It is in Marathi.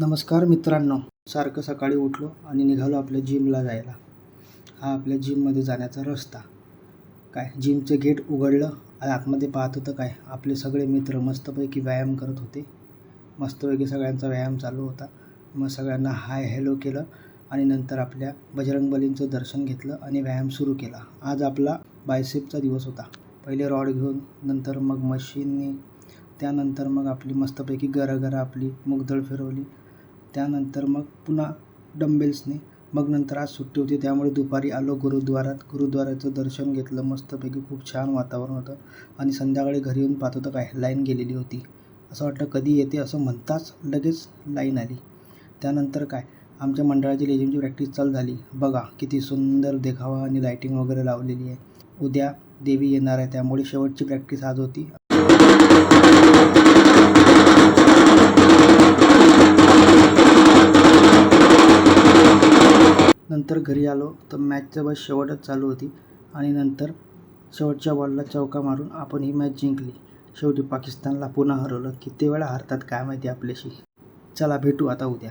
नमस्कार मित्रांनो. सारखं सकाळी उठलो आणि निघालो आपल्या जिमला जायला. हा आपल्या जिममध्ये जाण्याचा रस्ता. काय जिमचे गेट उघडलं आणि आतमध्ये पाहत होतं काय आपले सगळे मित्र मस्तपैकी व्यायाम करत होते. मस्तपैकी सगळ्यांचा व्यायाम चालू होता. मग सगळ्यांना हाय हॅलो केलं आणि नंतर आपल्या बजरंगबलींचं दर्शन घेतलं आणि व्यायाम सुरू केला. आज आपला बायसेपचा दिवस होता. पहिले रॉड घेऊन नंतर मग मशीननी त्यानंतर मग आपली मस्तपैकी गरागरा आपली मुगदळ फिरवली. त्यानंतर मग पुन्हा डंबेल्सने मग नंतर आज सुट्टी होती त्यामुळे दुपारी आलो गुरुद्वारात. गुरुद्वाराचं दर्शन घेतलं मस्तपैकी खूप छान वातावरण होतं आणि संध्याकाळी घरी येऊन पाहत होतं काय लाईन गेलेली होती. असं वाटलं कधी येते असं म्हणताच लगेच लाईन आली. त्यानंतर काय आमच्या मंडळाची लेझिमची प्रॅक्टिस चालू झाली. बघा किती सुंदर देखावा आणि लाईटिंग वगैरे लावलेली आहे. उद्या देवी येणार आहे त्यामुळे शेवटची प्रॅक्टिस आज होती. नंतर घरी आलो तर मॅचचं बस शेवटच चालू होती आणि नंतर शेवटच्या बॉलला चौका मारून आपण ही मॅच जिंकली. शेवटी पाकिस्तानला पुन्हा हरवलं. किती वेळा हरतात काय माहिती आपल्याशी? चला भेटू आता उद्या.